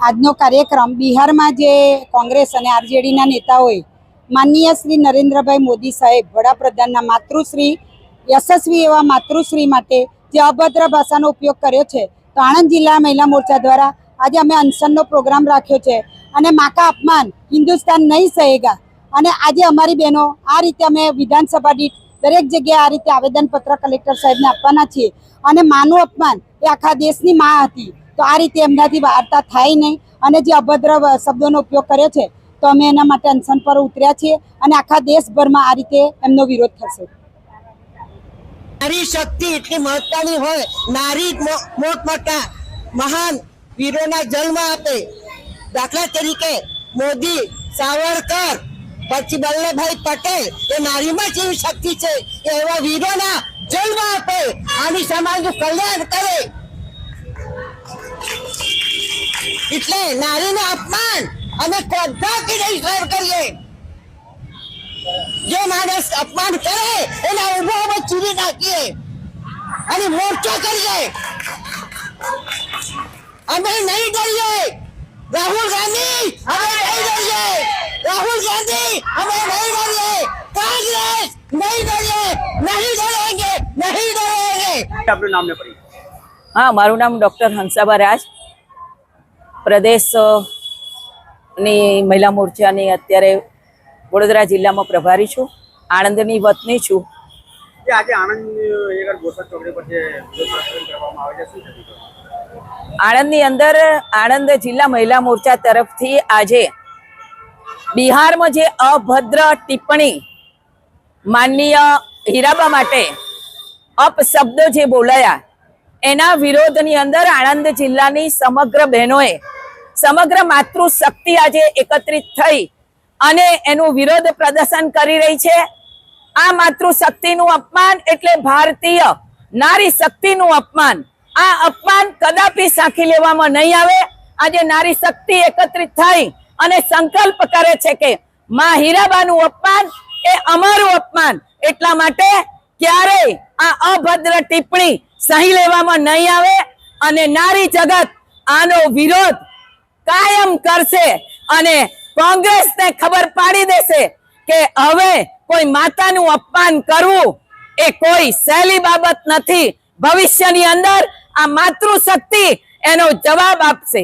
આજનો કાર્યક્રમ બિહારમાં જે કોંગ્રેસ અને આરજેડીના નેતાઓએ માનનીય શ્રી નરેન્દ્રભાઈ મોદી સાહેબ, વડાપ્રધાનના માતૃશ્રી, યશસ્વી એવા માતૃશ્રી માટે જે અભદ્ર ભાષાનો ઉપયોગ કર્યો છે, તો આણંદ જિલ્લા મહિલા મોરચા દ્વારા આજે અમે અનશનનો પ્રોગ્રામ રાખ્યો છે અને માકા અપમાન હિન્દુસ્તાન નહીં સહેગા. અને આજે અમારી બહેનો આ રીતે અમે વિધાનસભા દીઠ દરેક જગ્યાએ આ રીતે આવેદનપત્ર કલેક્ટર સાહેબને આપવાના છીએ. અને માનું અપમાન એ આખા દેશની માં હતી. તો આ રીતે એમનાથી વાર્તા થાય નહીં. અને જે અભદ્ર શબ્દોનો ઉપયોગ કર્યો છે, તો અમે એના માટે અનશન પર ઉતર્યા છીએ અને આખા દેશભરમાં આ રીતે એમનો વિરોધ થશે. નારી શક્તિ એટલી મહત્વની હોય, નારી મોટમોટા મહાન વીરોના જન્મ આપે. દાખલા તરીકે મોદી, સાવરકર, પછી વલ્લભભાઈ પટેલ, એ નારીમાં જેવી શક્તિ છે એવા વીરોના જન્મ આપે. આની સમાજનું કલ્યાણ કરે. એટલે નારીનું અપમાન અમે ક્રોધાથી નહીં સહન કરીએ. જે માણસ અપમાન કરે, એના ઊભો અમે ચીરી નાખીએ અને મોરચો કરીએ. અમે નહીં ડરીએ. રાહુલ ગાંધી, અમે નહીં ડરીએ. રાહુલ ગાંધી, અમે નહીં ડરીએ. કોંગ્રેસ નહીં ડરીએ. નહીં ડરેંગે નહીં ડરેંગે આપનું નામ ને પડી હા મારું નામ ડૉક્ટર હંસાબા રાજ. પ્રદેશની મહિલા મોરચાની અત્યારે વડોદરા જિલ્લામાં પ્રભારી છું. આણંદની વતની છું? આણંદની અંદર આણંદ જિલ્લા મહિલા મોરચા તરફથી આજે બિહારમાં જે અભદ્ર ટિપ્પણી માનનીય હીરાબા માટે અપશબ્દો જે બોલાયા એના વિરોધની અંદર આણંદ જિલ્લાની સમગ્ર બહેનોએ, સમગ્ર માતૃશક્તિ આજે એકત્રિત થઈ અને એનું વિરોધ પ્રદર્શન કરી રહી છે. આ માતૃશક્તિનું અપમાન એટલે ભારતીય નારી શક્તિનું અપમાન. આ અપમાન કદાપી સાંખી લેવામાં નહીં આવે. આજે નારી શક્તિ એકત્રિત થઈ અને સંકલ્પ કરે છે કે માં હીરાબાનું અપમાન એ અમારું અપમાન. એટલા માટે ક્યારેય આ અભદ્ર ટિપ્પણી સહી લેવામાં નહીં આવે અને નારી જગત આનો વિરોધ કાયમ કરશે અને કોંગ્રેસને ખબર પાડી દેશે કે હવે કોઈ માતાનું અપમાન કરવું એ કોઈ સહેલી બાબત નથી. ભવિષ્યની અંદર આ માતૃશક્તિ એનો જવાબ આપશે.